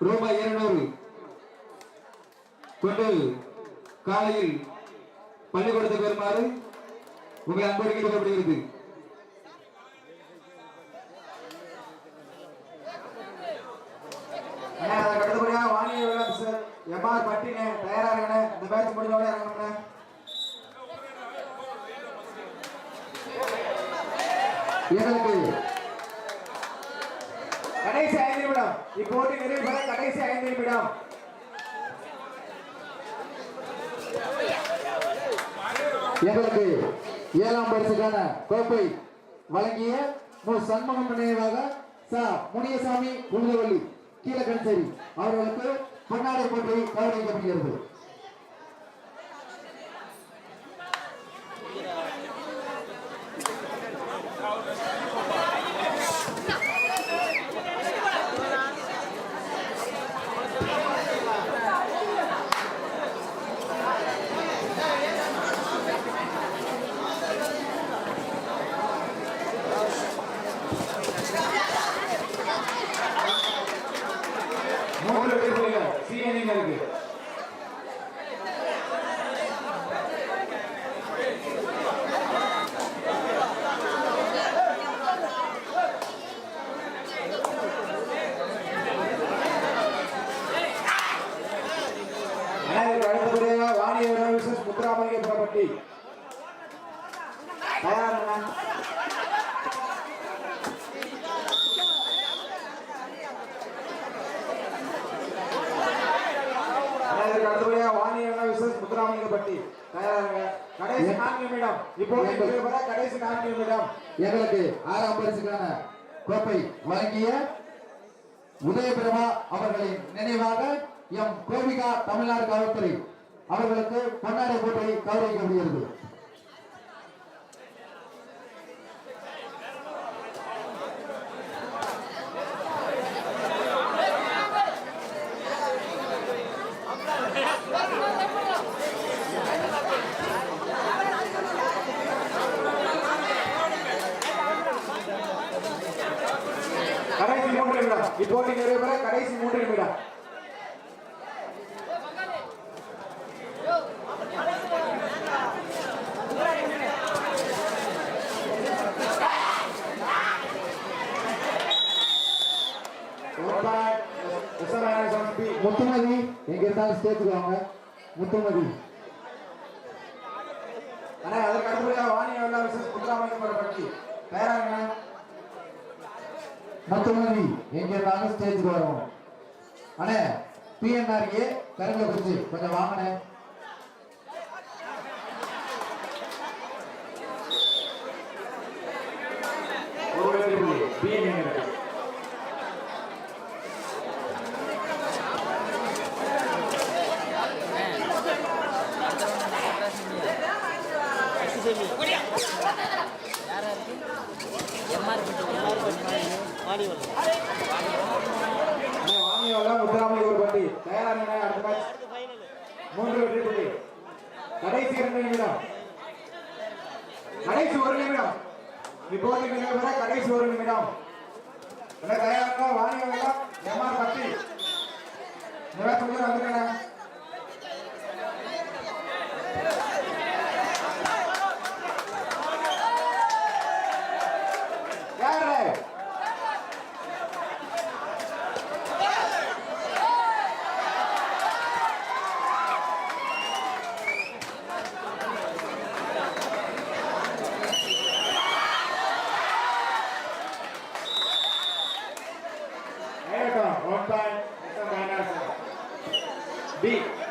ரூபாய் இருநூறு. கொண்டு காலையில் பள்ளிக்கூடத்துக்கு வருமாறு உங்களை அன்போடு கேட்கப்படுகிறது அடுத்தபடியாக வாணிய விழாம் சார். எம்ஆர் பட்டினே தயாரா இருக்கண்ணே இந்த பேட்ச் முடிஞ்சோட இறங்கணும்ண்ணே. எங்களுக்கு கடைசி ஐந்து நிமிடம் இப்போட்டி நிறைவு பெற கடைசி ஐந்து நிமிடம் எங்களுக்கு ஏழாம் பரிசுக்கான கோப்பை வழங்கிய மு சண்முகம் நினைவாக ச முனியசாமி உள்ளவள்ளி கீழக்கணசேரி அவர்களுக்கு பொன்னாடை போட்டி கௌரவிக்கப்படுகிறது மூன்று வெற்றி புள்ளிகள் சீனியர்களுக்கு அனைவரும் அடுத்தபடியாக வாணிய விழாம் விசேஷ் முத்துராமலிங்கபுரப்பட்டி தயார் அண்ணா அதற்கு அடுத்தபடியாக வாணியங்க விசேஷ் முத்துராமலிங்கப்பட்டி தயாராக கடைசி நான்கு நிமிடம். இப்போ பெற கடைசி நான்கு நிமிடம். எங்களுக்கு ஆறாம் பரிசுக்கான கோப்பை வழங்கிய உதயபிரபா அவர்களின் நினைவாக எம் கோபிகா தமிழ்நாடு காவல்துறை அவர்களுக்கு பொன்னாடை போட்டி கௌரவிக்கப்படுகிறது கடைசி மூன்று நிமிடம் இப்போட்டி நிறைவேற கடைசி மூன்று நிமிடம். முத்துமதி எங்க இருந்தாலும் ஸ்டேஜுக்கு முத்துமதி. ஆனா அதற்கு அடுத்தபடியாக வாணி எல்லா பற்றி பேரா என்ன? முத்துமதி எங்க இருந்தாலும் ஸ்டேஜுக்கு வருவோம். அண்ணே பிஎன்ஆர்கே கருங்க குறிச்சி கொஞ்சம் வாங்கினே Yeah. வெற்றி புள்ளி பி வாணியெல்லாம் முத்துராமலிங்கப்பட்டி தயாராக அடுத்த மேட்ச் மூன்று வெற்றி புள்ளி கடைசி இரண்டு நிமிடம். கடைசி ஒரு நிமிடம். இப்போது பெற கடைசி ஒரு நிமிடம். தயாராக வாணியெல்லாம் எம்ஆர் பட்டி நிவாசம் B.